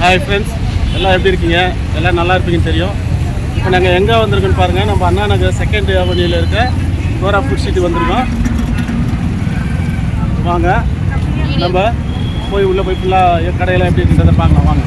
Hi friends எல்லாம் எப்படி இருக்கீங்க? எல்லாம் நல்லா இருப்பீங்கன்னு தெரியும். இப்போ நாங்கள் எங்கே வந்திருக்கோன்னு பாருங்கள் நம்ம அண்ணா நகர் செகண்ட் அவனியில் இருக்க கோரா ஃபுட் சிட்டி வந்திருக்கோம். வாங்க. நம்ம போய் உள்ளே போய் ஃபுல்லாக கடையில் எப்படி இருக்குன்றதை பார்க்கலாம். வாங்க.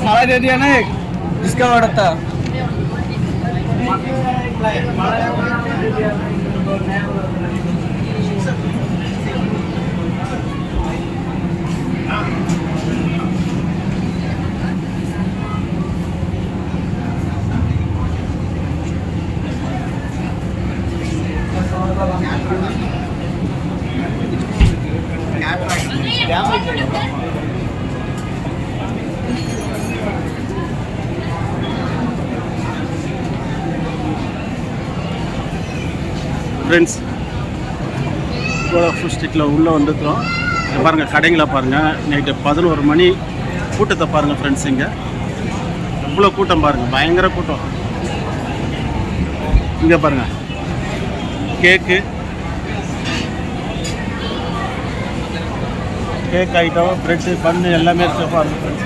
फ्राई दे दिया ना एक। जिसका ऑर्डर था। Thank you. Friends Kola food ஸ்ட்ரீட்டில் உள்ளே வந்துருக்குறோம் பாருங்கள் கடைங்களை பாருங்கள் நைட்டு பதினோரு மணி கூட்டத்தை பாருங்கள் ஃப்ரெண்ட்ஸ் இங்கே. எவ்வளோ கூட்டம் பாருங்கள் பயங்கர கூட்டம். இங்கே பாருங்கள் கேக்கு கேக் ஐட்டம் ப்ரெட்டு பண்ணு எல்லாமே சேஃபாக பாருங்கள் ஃப்ரெண்ட்ஸ்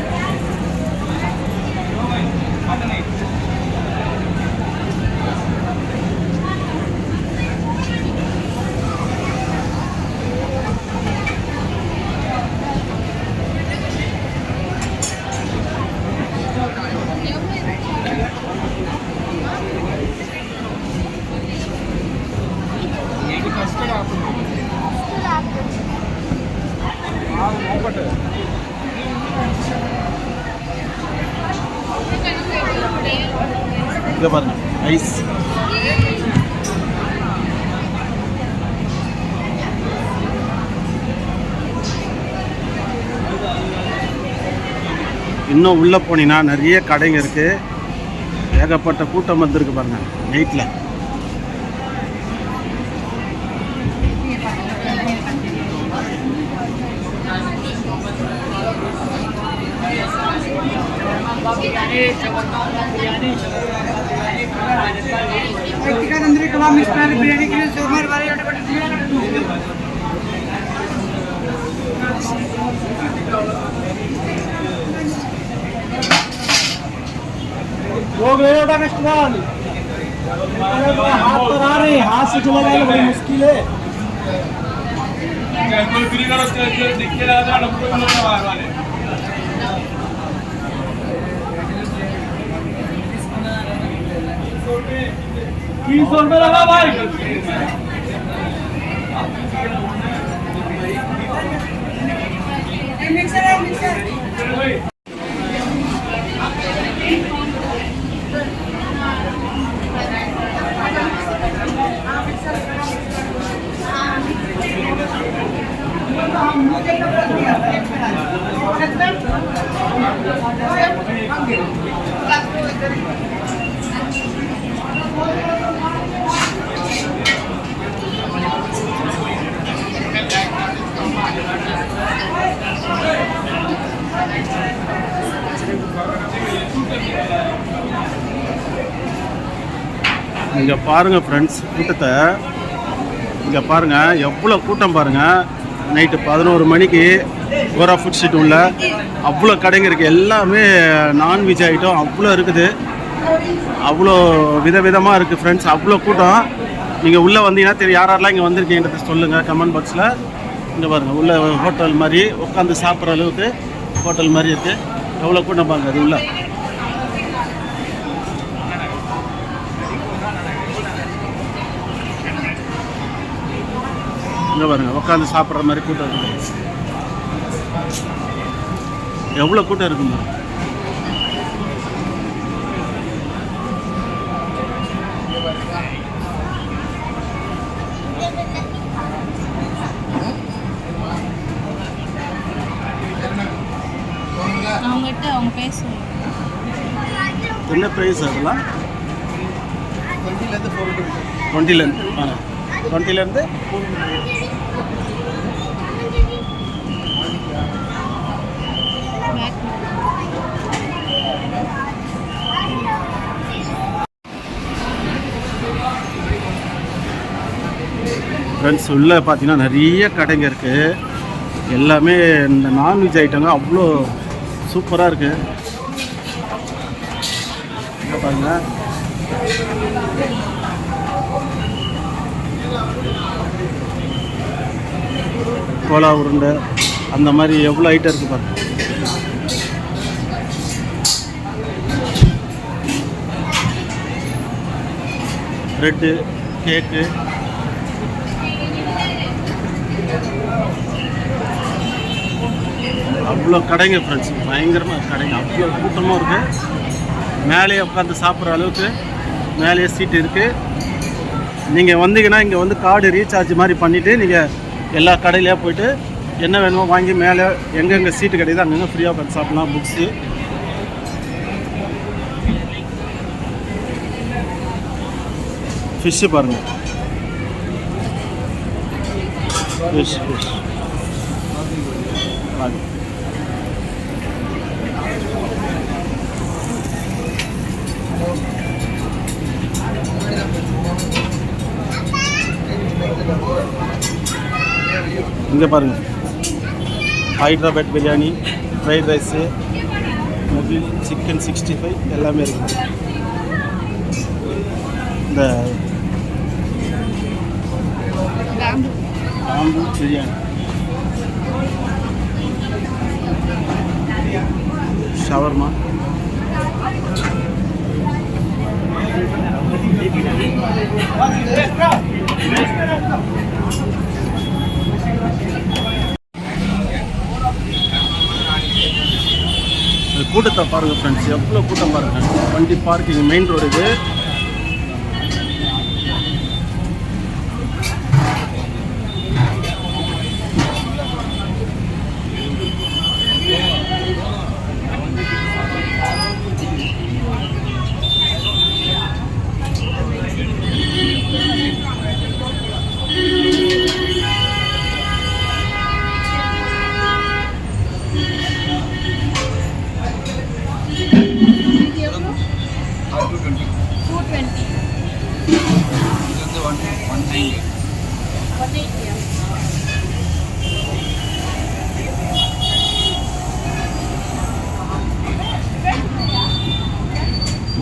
இங்கே பாருங்கள் ஐஸ் இன்னும் உள்ளே போனீங்கன்னா நிறைய கடைங்க இருக்குது ஏகப்பட்ட கூட்டம் வந்துருக்கு பாருங்கள் நைட்டில் Thank you. Tandoori kebab mix plate biryani के लिए शोरमा वाले लोग ले उठा नेक्स्ट हाथ पर आ रहे हाथ से चला जाएगा बड़ी मुश्किल है। E vai a. இங்கே பாருங்கள் ஃப்ரெண்ட்ஸ் கூட்டத்தை. இங்கே பாருங்கள் எவ்வளோ கூட்டம் பாருங்கள் நைட்டு பதினோரு மணிக்கு கோரா ஃபுட் ஸ்ட்ரீட் உள்ள அவ்வளோ கடைங்க இருக்குது எல்லாமே நான்வெஜ் ஐட்டம் அவ்வளோ இருக்குது. அவ்வளோ விதவிதமாக இருக்குது ஃப்ரெண்ட்ஸ் அவ்வளோ கூட்டம். நீங்கள் உள்ளே வந்தீங்கன்னா தெரியும் யார் யாரெல்லாம் இங்கே வந்திருக்கீங்கன்றத சொல்லுங்கள் கமெண்ட் பாக்ஸில் இங்கே பாருங்கள் உள்ள ஹோட்டல் மாதிரி உட்காந்து சாப்பிட்ற அளவுக்கு ஹோட்டல் மாதிரி இருக்குது எவ்வளோ கூட்டம் பாருங்கள் அது உள்ளே. இங்கே பாருங்க உட்காந்து சாப்பிட்ற மாதிரி கூட்டம் இருக்கு. எவ்வளோ கூட்டம் இருக்குங்க அவங்ககிட்ட அவங்க பேசுவாங்க. என்ன ப்ரைஸ் அதெல்லாம்? டுவெண்ட்டிலேருந்து ஆ. டுவெண்ட்டிலேருந்து ஃப்ரெண்ட்ஸ் உள்ளே பார்த்தீங்கன்னா நிறைய கடைங்க இருக்குது எல்லாமே இந்த நான்வெஜ் ஐட்டங்க அவ்வளோ சூப்பராக இருக்குது பாருங்க. கோலா உருண்டை அந்த மாதிரி எவ்வளோ ஐட்டம் இருக்குது பாருங்க. ப்ரெட்டு கேக்கு அவ்வளோ கடைங்க ஃப்ரெண்ட்ஸ் பயங்கரமாக கடைங்க. அவ்வளோ கூட்டமாக இருக்குது மேலேயே உட்காந்து சாப்பிட்ற அளவுக்கு மேலேயே சீட் இருக்குது நீங்கள் வந்தீங்கன்னா இங்கே வந்து கார்டு ரீசார்ஜ் மாதிரி பண்ணிவிட்டு நீங்கள் எல்லா கடையிலேயே போயிட்டு என்ன வேணுமோ வாங்கி மேலே எங்கெங்கே சீட்டு கிடையாது அங்கங்கே ஃப்ரீயாக உட்காந்து சாப்பிட்லாம் புக்ஸு ஃபிஷ்ஷு பாருங்கள் ஃபிஷ் ஃபிஷ் இங்கே பாருங்கள் ஹைட்ராபாத் பிரியாணி ஃப்ரைட் ரைஸு மொபில் சிக்கன் சிக்ஸ்டி ஃபைவ் எல்லாமே இருக்குது இந்த பேம்பு பாம்பு பிரியாணி. ஷவர்மா. இந்த கூட்டத்தை பாருங்க ஃப்ரெண்ட்ஸ் எவ்வளோ கூட்டம் பாருங்க. வண்டி பார்க்கிங் மெயின் ரோடு இது இது.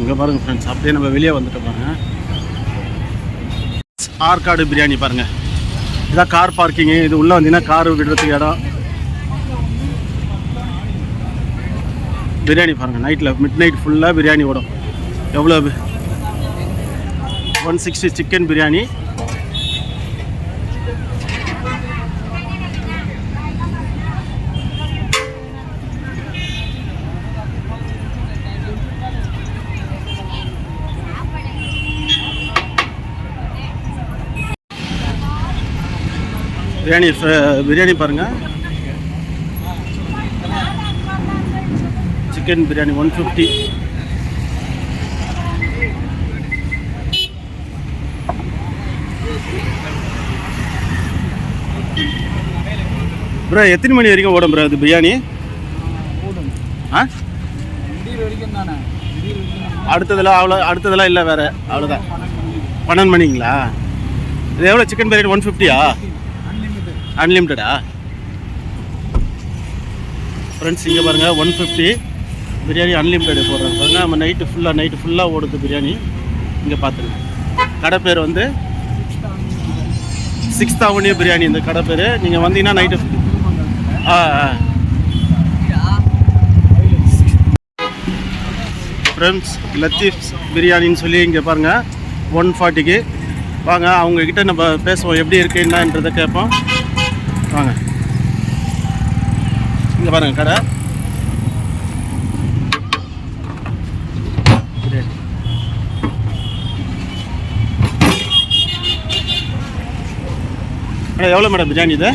இங்கே பாருங்கள் ஃப்ரெண்ட்ஸ் அப்படியே நம்ம வெளியே வந்துட்டு பாருங்கள் ஆற்காடு பிரியாணி பாருங்கள் இதான் கார் பார்க்கிங்கு இது உள்ளே வந்தீங்கன்னா கார் விடுறதுக்கு இடம். பிரியாணி பாருங்கள் நைட்டில் மிட் நைட் ஃபுல்லாக பிரியாணி ஓடும். எவ்வளோ one sixty chicken biryani. Biryani biryani பாருங்கள் chicken biryani one fifty bro எத்தனை மணி வரைக்கும் ஓடும் ப்ரோ அது பிரியாணி? ஆ? அடுத்ததெல்லாம் அவ்வளோ அடுத்ததெல்லாம் இல்லை வேறு அவ்வளோதான். பன்னெண்டு மணிங்களா? இது எவ்வளோ சிக்கன் பிரியாணி ஒன் ஃபிஃப்டியா அன்லிமிட்டடா ஃப்ரெண்ட்ஸ் இங்கே பாருங்கள் ஒன் ஃபிஃப்டி பிரியாணி அன்லிமிட்டட் போடுறாங்க பாருங்கள் நம்ம நைட்டு ஃபுல்லாக நைட்டு ஃபுல்லாக ஓடுது பிரியாணி இங்கே பார்த்துருங்க கடை பேர் வந்து சிக்ஸ்த் அவனியூ பிரியாணி இந்த கடை பேர். நீங்கள் வந்தீங்கன்னா நைட்டு ஆ ஆ. ஃப்ரெண்ட்ஸ் லத்தீஃப்ஸ் பிரியாணின்னு சொல்லி இங்கே பாருங்கள் ஒன் ஃபார்ட்டிக்கு வாங்க அவங்கக்கிட்ட நம்ம பேசுவோம். எப்படி இருக்கு என்னன்றதை கேட்போம். வாங்க. இங்கே பாருங்கள் கடை. மேடம் எவ்வளோ மேடம் பிரியாணி இது?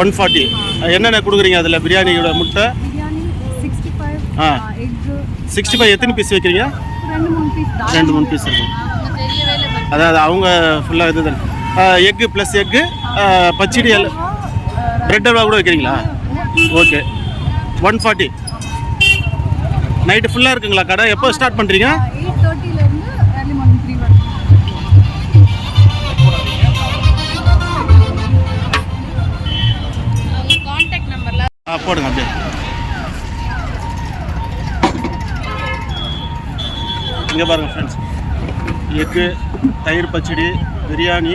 ஒன் ஃபார்ட்டி என்னென்ன கொடுக்குறீங்க அதில்? பிரியாணியோட முட்டை? ஆ. சிக்ஸ்டி ஃபைவ் எத்தனை பீஸ் வைக்கிறீங்க? ரெண்டு மூணு பீஸ் இருக்கும் அதாவது அவங்க ஃபுல்லாக இது தான். எக்கு ப்ளஸ் எக்கு பச்சடி எல்லாம் ப்ரெட் அல்வா கூட வைக்கிறீங்களா? ஓகே ஒன் ஃபார்ட்டி நைட்டு ஃபுல்லாக இருக்குங்களா கடை? எப்போ ஸ்டார்ட் பண்ணுறீங்க போடுங்க அப்படியே. இங்கே பாருங்கள் ஃப்ரெண்ட்ஸ் எக்கு தயிர் பச்சடி பிரியாணி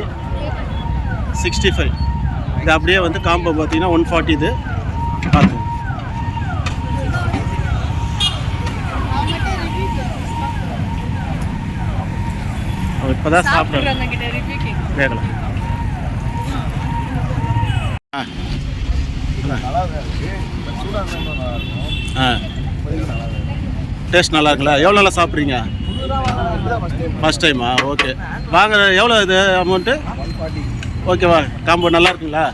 சிக்ஸ்டி ஃபைவ் இது அப்படியே வந்து காம்போ பார்த்தீங்கன்னா ஒன் ஃபார்ட்டி இது. பார்த்துங்க இப்போ தான் கேட்கும் வேகலாம் ஆ. ஆ. டேஸ்ட் நல்லா இருக்குல்ல? எவ்வளோ நல்லா சாப்பிட்றீங்க? ஃபஸ்ட் டைமா ஓகே வாங்க எவ்வளோ இது அமௌண்ட்டு ஓகேவா காம்போ நல்லா இருக்குங்களா?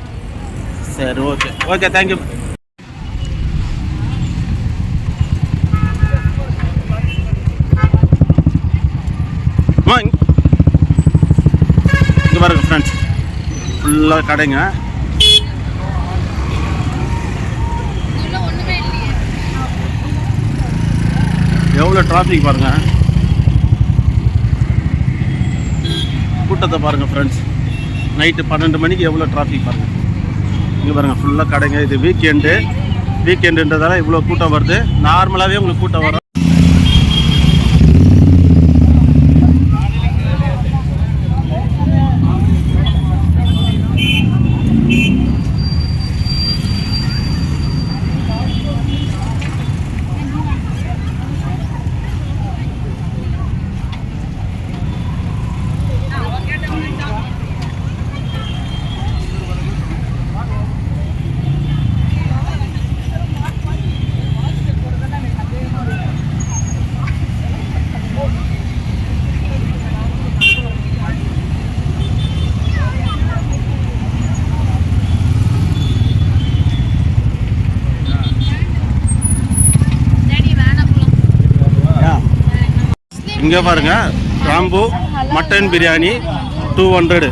சரி ஓகே ஓகே தேங்க்யூ இங்கே பாருங்க ஃப்ரெண்ட்ஸ் ஃபுல்லாக கடைங்க. எவ்வளோ டிராஃபிக் பாருங்கள் கூட்டத்தை பாருங்கள் ஃப்ரெண்ட்ஸ் நைட்டு பன்னெண்டு மணிக்கு எவ்வளோ டிராஃபிக் பாருங்கள் இங்கே பாருங்கள் ஃபுல்லாக கடைங்க. இது வீக்கெண்டு வீக்கெண்டுன்றதால இவ்வளோ கூட்டம் வருது. நார்மலாகவே உங்களுக்கு கூட்டம் வரும். இங்கே பாருங்கள் ராம்பு mutton biryani two hundred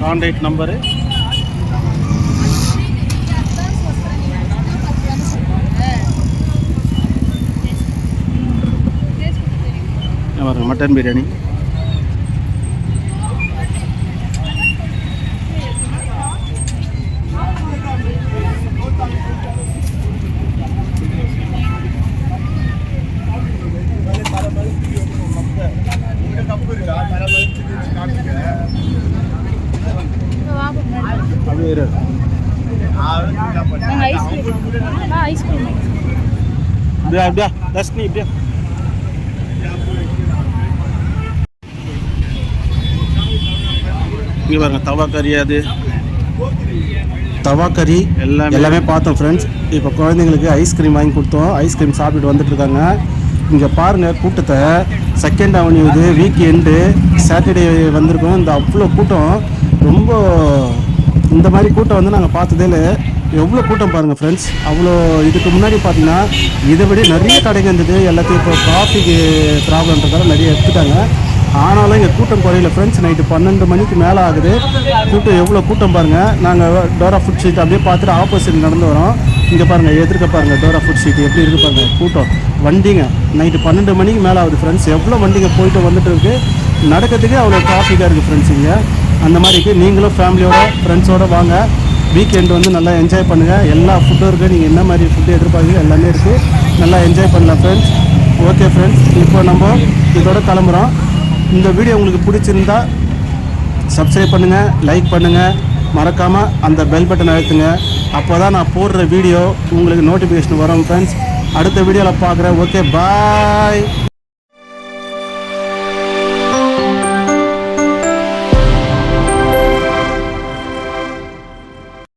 contact number இங்க மட்டன் பிரியாணி. வீரர் அப்படியா அப்படியா? தர்ஷினி இப்படியா இங்கே பாருங்க தவா கறி அது. தவா கறி எல்லாமே. எல்லாமே பார்த்தோம் ஃப்ரெண்ட்ஸ் இப்போ குழந்தைங்களுக்கு ஐஸ்கிரீம் வாங்கி கொடுத்தோம். ஐஸ்கிரீம் சாப்பிட்டு வந்துட்டு இருக்காங்க. இங்கே பாருங்கள் கூட்டத்தை செகண்ட் அவென்யூ இது எண்டு சாட்டர்டே வந்திருக்கோம். இந்த அவ்வளோ கூட்டம் ரொம்ப இந்த மாதிரி கூட்டம் வந்து நாங்கள் பார்த்ததே இல்லை எவ்வளோ கூட்டம் பாருங்கள் ஃப்ரெண்ட்ஸ் அவ்வளோ இதுக்கு முன்னாடி பார்த்தீங்கன்னா இதை விட நிறைய கடைங்க இருந்தது. எல்லாத்தையும் இப்போ காஃபிக்கு ப்ராப்ளம்ன்றதால நிறைய எடுத்துட்டாங்க. ஆனாலும் இங்கே கூட்டம் குறையில ஃப்ரெண்ட்ஸ் நைட்டு பன்னெண்டு மணிக்கு மேலே ஆகுது. கூட்டம் எவ்வளோ கூட்டம் பாருங்கள் நாங்கள் டோரா ஃபுட் ஸ்ட்ரீட் அப்படியே பார்த்துட்டு ஆப்போசிட் நடந்து வரோம். இங்கே பாருங்கள் எதிர்க்க பாருங்கள் டோரா ஃபுட் சீட் எப்படி இருக்கு பாருங்கள் கூட்டம். வண்டிங்க நைட்டு பன்னெண்டு மணிக்கு மேலே ஆகுது ஃப்ரெண்ட்ஸ் எவ்வளோ வண்டிங்க போயிட்டு வந்துட்டு இருக்குது நடக்கிறதுக்கே அவ்வளோ டிராஃபிக்காக இருக்குது ஃப்ரெண்ட்ஸ் இங்கே. அந்த மாதிரி இருக்குது நீங்களும் ஃபேமிலியோட ஃப்ரெண்ட்ஸோடு வாங்க. வீக்கெண்டு வந்து நல்லா என்ஜாய் பண்ணுங்கள் எல்லா ஃபுட்டும் இருக்குது நீங்கள் என்ன மாதிரி ஃபுட்டு எதிர்பார்க்குறீங்க எல்லாமே இருக்குது நல்லா என்ஜாய் பண்ணலாம் ஃப்ரெண்ட்ஸ் ஓகே ஃப்ரெண்ட்ஸ் இப்போ நம்ம இதோட கிளம்புறோம். இந்த வீடியோ உங்களுக்கு பிடிச்சிருந்தா சப்ஸ்கிரைப் பண்ணுங்கள் லைக் பண்ணுங்கள் மறக்காமல் அந்த பெல் பட்டன் அழுத்துங்க. அப்போ தான் நான் போடுற வீடியோ உங்களுக்கு நோட்டிஃபிகேஷன் வரும் ஃப்ரெண்ட்ஸ் அடுத்த வீடியோவில் பார்க்குறேன். Okay bye